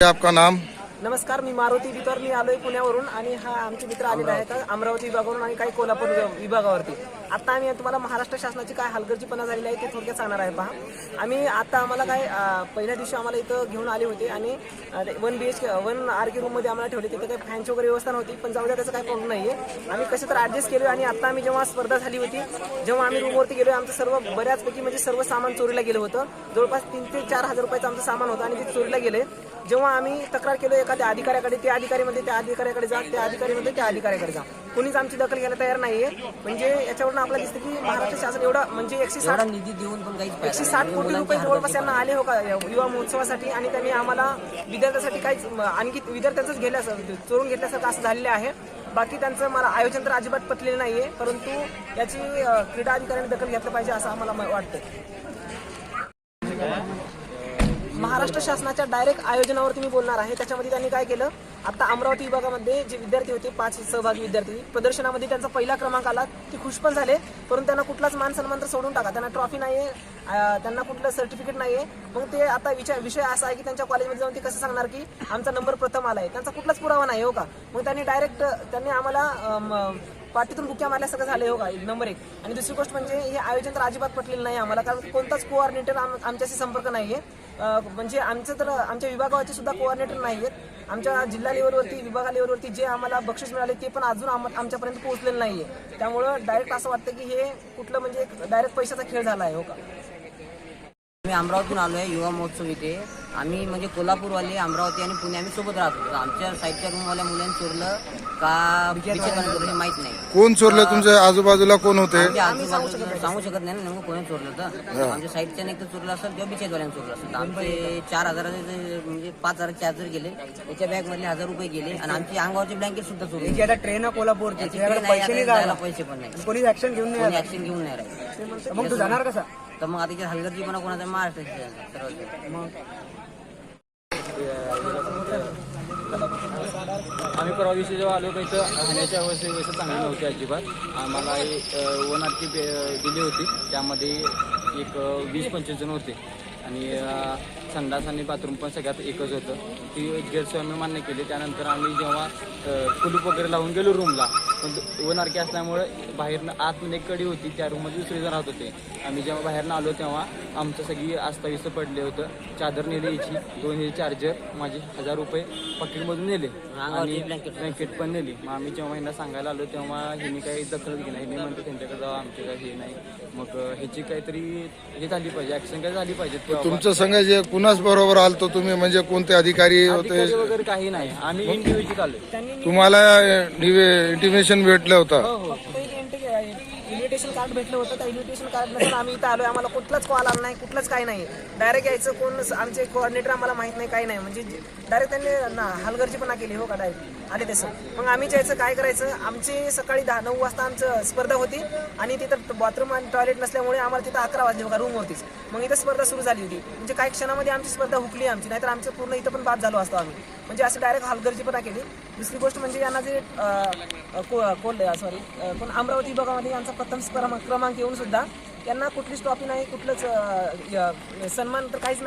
आपका नाम? नमस्कार मी मारुती बितर मी आलोय पुण्यावरून आणि हा आमचे मित्र आलेले आहेत अमरावती विभागावरून आणि काही कोल्हापूर विभागावरती. आता आम्ही तुम्हाला महाराष्ट्र शासनाची काय हलगर्जीपणा झालेली आहे ते थोडक्यात सांगणार आहे पहा. आम्ही आता आम्हाला काय पहिल्या दिवशी आम्हाला इथं घेऊन आले होते आणि one B H K one R K रूममध्ये आम्हाला ठेवले तिथे काही फॅनची वगैरे व्यवस्था नव्हती पण जाऊ द्या त्याचं काही प्रॉब्लेम नाही आहे आम्ही कसं तर ॲडजस्ट केलो आणि आता आम्ही जेव्हा स्पर्धा झाली होती जेव्हा आम्ही रूमवरती गेलो आमचं सर्व बऱ्याचपैकी म्हणजे सर्व सामान चोरीला गेलं होतं. जवळपास तीन ते चार हजार रुपयाचं आमचं सामान होतं आणि ते चोरीला गेले. जेव्हा आम्ही तक्रार केलो एखाद्या अधिकाऱ्याकडे त्या अधिकारीमध्ये त्या अधिकाऱ्याकडे जा त्या अधिकारीमध्ये त्या अधिकाऱ्याकडे जा. कुणीच आमची दखल घ्यायला तयार नाहीये. म्हणजे याच्यावरून आपल्याला दिसतं की महाराष्ट्र शासन एवढा म्हणजे एकशे साठ निधी देऊन पण काहीच एकशे साठ कोटी रुपये जवळपास यांना आले हो का युवा महोत्सवासाठी? आणि त्यांनी आम्हाला विद्यार्थ्यांसाठी काहीच आणखी विद्यार्थ्यांचंच घेण्यास चोरून घेतल्यासारखं असं झालेलं आहे. बाकी त्यांचं मला आयोजन तर अजिबात पटलेलं नाहीये परंतु याची क्रीडा अधिकाऱ्यांनी दखल घेतलं पाहिजे असं आम्हाला वाटतं महाराष्ट्र शासनाच्या डायरेक्ट आयोजनावरती मी बोलणार आहे त्याच्यामध्ये त्यांनी काय केलं? आता अमरावती विभागामध्ये जे विद्यार्थी होते पाच सहभागी विद्यार्थी प्रदर्शनामध्ये त्यांचा पहिला क्रमांक आला ते खुश पण झाले. परंतु त्यांना कुठलाच मान सन्मान तर सोडून टाका. त्यांना ट्रॉफी नाहीये आहे त्यांना कुठलं सर्टिफिकेट नाहीये. मग ते आता विषय विषय असा आहे की त्यांच्या कॉलेजमध्ये जाऊन ते कसं सांगणार की आमचा नंबर प्रथम आला आहे त्यांचा कुठलाच पुरावा नाही हो का? मग त्यांनी डायरेक्ट त्यांनी आम्हाला पाठीतून बुक्या मारल्या सगळं झाले हो का नंबर एक. आणि दुसरी गोष्ट म्हणजे हे आयोजन तर अजिबात पटलेलं नाही आम्हाला कारण कोणताच कोऑर्डिनेटर आमच्याशी संपर्क नाहीये. आहे म्हणजे आमचं तर आमच्या विभागाचे सुद्धा कोऑर्डिनेटर नाही आहेत आमच्या जिल्हा लेवलवरती विभागा लेवलवरती जे आम्हाला बक्षीस मिळाले ते पण अजून आमच्यापर्यंत पोहोचलेलं नाहीये. त्यामुळं डायरेक्ट असं वाटतं की हे कुठलं म्हणजे डायरेक्ट पैशाचा खेळ झाला आहे हो का? मी अमरावतीतून आलो आहे युवा महोत्सव इथे. आम्ही म्हणजे कोल्हापूरवाले अमरावती आणि पुणे आम्ही सोबत राहतो तर आमच्या साईडच्या रूमवाल्या मुलांनी चोरलं का हे माहीत नाही. कोण चोरले? तुमच्या आजूबाजूला कोण होते? आजूबाजूला सांगू शकत नाही ना नेमकं कोणी चोरलं तर. आमच्या साईडच्या एक तर चोरलं असेल किंवा बिचेतवाल्यानं चोरलं असेल. आमचे चार हजाराचे जे म्हणजे पाच हजार चार्जर गेले. त्याच्या बॅग मधले हजार रुपये गेले आणि आमची अंगावरचे ब्लँकेट सुद्धा चोरले. आता ट्रेन आहे, पैसे नाही पण नाही. कोणी ऍक्शन घेऊन नाही. ऍक्शन घेऊन नाही राहिले. मग तू जाणार कसा? तर मग आता हलगर्जीपणा कोणाचा महाराष्ट्राचे सर्वात आम्ही परवा दिवशी जेव्हा आलो काही तर राहण्याची अवस्थे व्यवस्था चांगली नव्हती अजिबात. आम्हाला एक वन आर दिली होती. त्यामध्ये एक वीस पंचवीस जण होते. आणि संडास आणि बाथरूम पण सगळ्यात एकच होतं. ती गैरसोय आम्ही मान्य केली. त्यानंतर आम्ही जेव्हा कुलूप वगैरे लावून गेलो रूमला वन आर असल्यामुळे बाहेरनं आतमध्ये एक कडी होती. त्या रूममध्ये दुसरे जण राहत होते. आम्ही जेव्हा बाहेरनं आलो तेव्हा आमचं सगळी आस्ताविस्त पडले होतं. चादर नेली याची. दोन हे चार्जर माझे हजार रुपये पॉकेटमधून नेले. आणि ब्लँकेट पण नेली. मग आम्ही जेव्हा ह्यांना सांगायला आलो तेव्हा ह्यांनी काही दखल घेतली नाही. ह्यांनी म्हणते त्यांच्याकडे जावं आमचे काही हे नाही. मग ह्याची काहीतरी हे झाली पाहिजे ऍक्शन काय झाली पाहिजे तुमचं जे कुणाच बरोबर आलतो तुम्ही म्हणजे कोणते अधिकारी होते? वगैरे काही नाही. आम्ही इंडिव्हिज्युअल आलोय तुम्हाला इंटिमेशन भेटलं होतं. हो हो. इन्व्हिटेशन कार्ड भेटलं होतं त्या इन्व्हिटेशन कार्ड नसून आम्ही इथं आलो आम्हाला कुठलाच कॉल आला नाही कुठलंच काही नाही. डायरेक्ट यायचं कोण आमचे कोऑर्डिनेटर आम्हाला माहीत नाही काही नाही. म्हणजे डायरेक्ट त्यांनी ना हलगर्जीपणा केली हो का डायरेक्ट आले तसं मग आम्ही जायचं काय करायचं आमची सकाळी दहा नऊ वाजता आमचं स्पर्धा होती. आणि तिथं बाथरूम आणि टॉयलेट नसल्यामुळे आम्हाला तिथं अकरा वाजले रूम रूमवरतीच मग इथं स्पर्धा सुरू झाली होती. म्हणजे काही क्षणामध्ये आमची स्पर्धा हुकली आमची नाहीतर आमचं पूर्ण इथं पण बाद झालो असतो आम्ही. म्हणजे असं डायरेक्ट हलगर्जीपणा केली. दुसरी गोष्ट म्हणजे यांना जे कोल सॉरी पण अमरावती विभागामध्ये यांचा प्रथम क्रमांक क्रमांक येऊन सुद्धा त्यांना कुठलीच ट्रॉफी नाही कुठलंच सन्मान तर काहीच नाही.